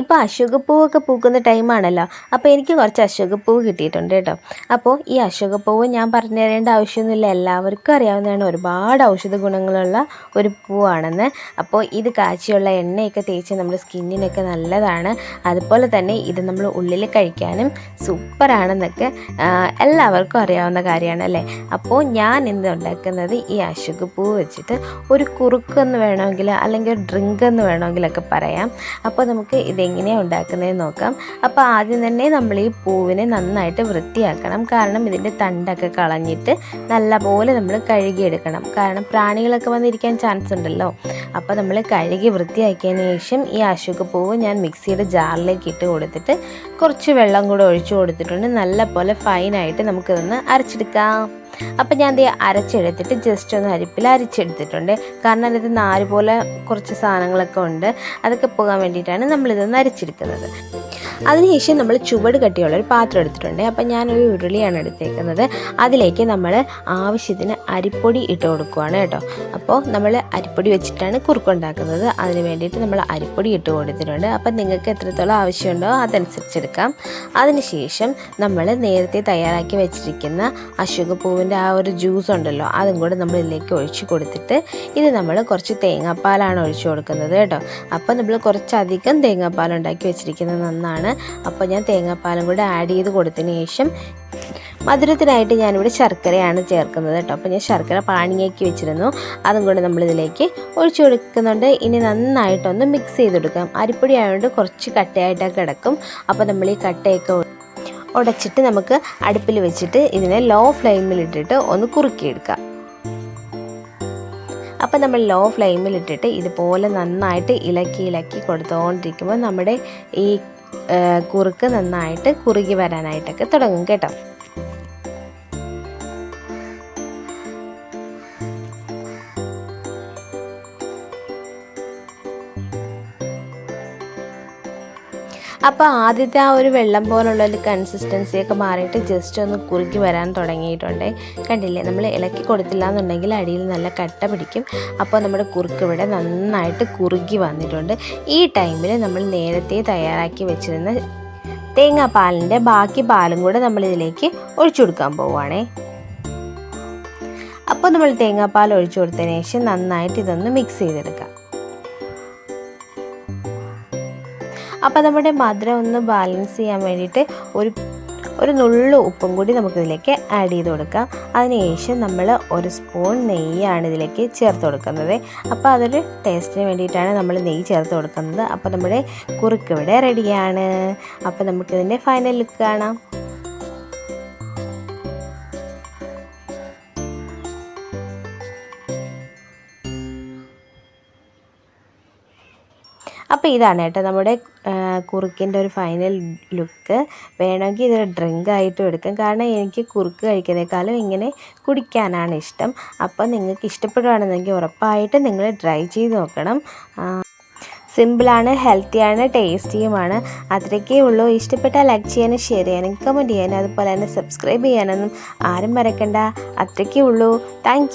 ഇപ്പോൾ അശോകപ്പൂവൊക്കെ പൂക്കുന്ന ടൈമാണല്ലോ അപ്പോൾ എനിക്ക് കുറച്ച് അശോകപ്പൂവ് കിട്ടിയിട്ടുണ്ട് കേട്ടോ. അപ്പോൾ ഈ അശോകപ്പൂവ് ഞാൻ പറഞ്ഞു തരേണ്ട ആവശ്യമൊന്നുമില്ല. എല്ലാവർക്കും അറിയാവുന്നതാണ് ഒരുപാട് ഔഷധ ഗുണങ്ങളുള്ള ഒരു പൂവാണെന്ന്. അപ്പോൾ ഇത് കാച്ചിയുള്ള എണ്ണയൊക്കെ തേച്ച് നമ്മുടെ സ്കിന്നിനൊക്കെ നല്ലതാണ്. അതുപോലെ തന്നെ ഇത് നമ്മൾ ഉള്ളിൽ കഴിക്കാനും സൂപ്പറാണെന്നൊക്കെ എല്ലാവർക്കും അറിയാവുന്ന കാര്യമാണ് അല്ലേ? അപ്പോൾ ഞാൻ ഇന്ന് ഉണ്ടാക്കുന്നത് ഈ അശോകപ്പൂ വെച്ചിട്ട് ഒരു കുറുക്കെന്ന് വേണമെങ്കിൽ അല്ലെങ്കിൽ ഡ്രിങ്ക് എന്ന് വേണമെങ്കിലൊക്കെ പറയാം. അപ്പോൾ നമുക്ക് ഇതെങ്ങനെയാണ് ഉണ്ടാക്കുന്നതെന്ന് നോക്കാം. അപ്പോൾ ആദ്യം തന്നെ നമ്മൾ ഈ പൂവിനെ നന്നായിട്ട് വൃത്തിയാക്കണം. കാരണം ഇതിന്റെ തണ്ടൊക്കെ കളഞ്ഞിട്ട് നല്ലപോലെ നമ്മൾ കഴുകിയെടുക്കണം. കാരണം പ്രാണികളൊക്കെ വന്നിരിക്കാൻ ചാൻസ് ഉണ്ടല്ലോ. അപ്പോൾ നമ്മൾ കഴുകി വൃത്തിയാക്കിയതിന് ശേഷം ഈ അശോകപ്പൂവ് ഞാൻ മിക്സിയുടെ ജാറിലേക്ക് ഇട്ട് കൊടുത്തിട്ട് കുറച്ച് വെള്ളം കൂടെ ഒഴിച്ചു കൊടുത്തിട്ടുണ്ട്. നല്ലപോലെ ഫൈനായിട്ട് നമുക്കിതൊന്ന് അരച്ചെടുക്കാം. അപ്പം ഞാൻ ദേ അരച്ചെടുത്തിട്ട് ജസ്റ്റ് ഒന്ന് അരിപ്പിൽ അരിച്ചെടുത്തിട്ടുണ്ട്. കാരണം അതിനകത്ത് നാല് പോലെ കുറച്ച് സാധനങ്ങളൊക്കെ ഉണ്ട്. അതൊക്കെ പോകാൻ വേണ്ടിയിട്ടാണ് നമ്മളിതൊന്ന് അരച്ചെടുക്കുന്നത്. അതിനുശേഷം നമ്മൾ ചുവട് കട്ടിയുള്ള ഒരു പാത്രം എടുത്തിട്ടുണ്ട്. അപ്പം ഞാനൊരു ഉരുളിയാണ് എടുത്തേക്കുന്നത്. അതിലേക്ക് നമ്മൾ ആവശ്യത്തിന് അരിപ്പൊടി ഇട്ട് കൊടുക്കുവാണ് കേട്ടോ. അപ്പോൾ നമ്മൾ അരിപ്പൊടി വെച്ചിട്ടാണ് കുറുക്കുണ്ടാക്കുന്നത് അതിന് വേണ്ടിയിട്ട് നമ്മൾ അരിപ്പൊടി ഇട്ട് കൊടുത്തിട്ടുണ്ട്. അപ്പം നിങ്ങൾക്ക് എത്രത്തോളം ആവശ്യമുണ്ടോ അതനുസരിച്ച് എടുക്കാം. അതിനുശേഷം നമ്മൾ നേരത്തെ തയ്യാറാക്കി വെച്ചിരിക്കുന്ന അശോകപ്പൂവിന്റെ ആ ഒരു ജ്യൂസ് ഉണ്ടല്ലോ അതും കൂടെ നമ്മൾ ഇതിലേക്ക് ഒഴിച്ച് കൊടുത്തിട്ട് ഇത് നമ്മൾ കുറച്ച് തേങ്ങാപ്പാലാണ് ഒഴിച്ചു കൊടുക്കുന്നത് കേട്ടോ. അപ്പോൾ നമ്മൾ കുറച്ചധികം തേങ്ങാപ്പാൽ ഉണ്ടാക്കി വെച്ചിരിക്കുന്നത് നന്നാണ്. അപ്പോൾ ഞാൻ തേങ്ങാപ്പാലും കൂടെ ആഡ് ചെയ്ത് കൊടുത്തതിന് ശേഷം മധുരത്തിനായിട്ട് ഞാനിവിടെ ശർക്കരയാണ് ചേർക്കുന്നത് കേട്ടോ. അപ്പോൾ ഞാൻ ശർക്കര പാണിയാക്കി വെച്ചിരുന്നു. അതും കൂടെ നമ്മളിതിലേക്ക് ഒഴിച്ചു കൊടുക്കുന്നുണ്ട്. ഇനി നന്നായിട്ടൊന്ന് മിക്സ് ചെയ്ത് കൊടുക്കാം അരിപ്പൊടി ആയതുകൊണ്ട് കുറച്ച് കട്ടയായിട്ടൊക്കെ കിടക്കും. അപ്പോൾ നമ്മൾ ഈ കട്ടയൊക്കെ ഉടച്ചിട്ട് നമുക്ക് അടുപ്പിൽ വെച്ചിട്ട് ഇതിനെ ലോ ഫ്ലെയിമിൽ ഇട്ടിട്ട് ഒന്ന് കുറുക്കിയെടുക്കാം. അപ്പോൾ നമ്മൾ ലോ ഫ്ലെയിമിൽ ഇട്ടിട്ട് ഇതുപോലെ നന്നായിട്ട് ഇലക്കി ഇലക്കി കൊടുത്തുകൊണ്ടിരിക്കുമ്പോൾ നമ്മുടെ ഈ കുറുക്ക് നന്നായിട്ട് കുറുകി വരാനായിട്ടൊക്കെ തുടങ്ങും കേട്ടോ. അപ്പോൾ ആദ്യത്തെ ആ ഒരു വെള്ളം പോലുള്ള ഒരു കൺസിസ്റ്റൻസി ഒക്കെ മാറിയിട്ട് ജസ്റ്റ് ഒന്ന് കുറുക്കി വരാൻ തുടങ്ങിയിട്ടുണ്ട്. കണ്ടില്ലേ? നമ്മൾ ഇളക്കി കൊടുത്തില്ല എന്നുണ്ടെങ്കിൽ അടിയിൽ നല്ല കട്ട പിടിക്കും. അപ്പോൾ നമ്മുടെ കുറുക്ക് ഇവിടെ നന്നായിട്ട് കുറുകി വന്നിട്ടുണ്ട്. ഈ ടൈമിൽ നമ്മൾ നേരത്തെ തയ്യാറാക്കി വെച്ചിരുന്ന തേങ്ങാപ്പാലിന്റെ ബാക്കി പാലും കൂടെ നമ്മളിതിലേക്ക് ഒഴിച്ചു കൊടുക്കാൻ പോവുകയാണേ അപ്പോൾ നമ്മൾ തേങ്ങാപ്പാൽ ഒഴിച്ചു കൊടുത്തതിന് ശേഷം നന്നായിട്ട് ഇതൊന്ന് മിക്സ് ചെയ്തെടുക്കാം. അപ്പോൾ നമ്മുടെ മധുരം ഒന്ന് ബാലൻസ് ചെയ്യാൻ വേണ്ടിയിട്ട് ഒരു ഒരു നുള്ളു ഉപ്പും കൂടി നമുക്കിതിലേക്ക് ആഡ് ചെയ്ത് കൊടുക്കാം. അതിനുശേഷം നമ്മൾ ഒരു സ്പൂൺ നെയ്യാണ് ഇതിലേക്ക് ചേർത്ത് കൊടുക്കുന്നത്. അപ്പോൾ അതൊരു ടേസ്റ്റിന് വേണ്ടിയിട്ടാണ് നമ്മൾ നെയ്യ് ചേർത്ത് കൊടുക്കുന്നത്. അപ്പോൾ നമ്മുടെ കുറുക്കിവിടെ റെഡിയാണ് അപ്പോൾ നമുക്കിതിന്റെ ഫൈനൽ ലുക്ക് കാണാം. അപ്പോൾ ഇതാണ് കേട്ടോ നമ്മുടെ കുറുക്കിന്റെ ഒരു ഫൈനൽ ലുക്ക് വേണമെങ്കിൽ ഇതൊരു ഡ്രിങ്ക് ആയിട്ടും എടുക്കാം. കാരണം എനിക്ക് കുറുക്ക് കഴിക്കുന്നേക്കാളും ഇങ്ങനെ കുടിക്കാനാണ് ഇഷ്ടം. അപ്പോൾ നിങ്ങൾക്ക് ഇഷ്ടപ്പെടുകയാണെന്നെങ്കിൽ ഉറപ്പായിട്ട് നിങ്ങൾ ട്രൈ ചെയ്ത് നോക്കണം. സിമ്പിളാണ് ഹെൽത്തിയാണ് ടേസ്റ്റിയുമാണ് അത്രയ്ക്കേ ഉള്ളൂ. ഇഷ്ടപ്പെട്ടാൽ ലൈക്ക് ചെയ്യാനും ഷെയർ ചെയ്യാനും കമന്റ് ചെയ്യാനും അതുപോലെ തന്നെ സബ്സ്ക്രൈബ് ചെയ്യാനൊന്നും ആരും മറക്കണ്ട. അത്രയ്ക്കേ ഉള്ളൂ. താങ്ക്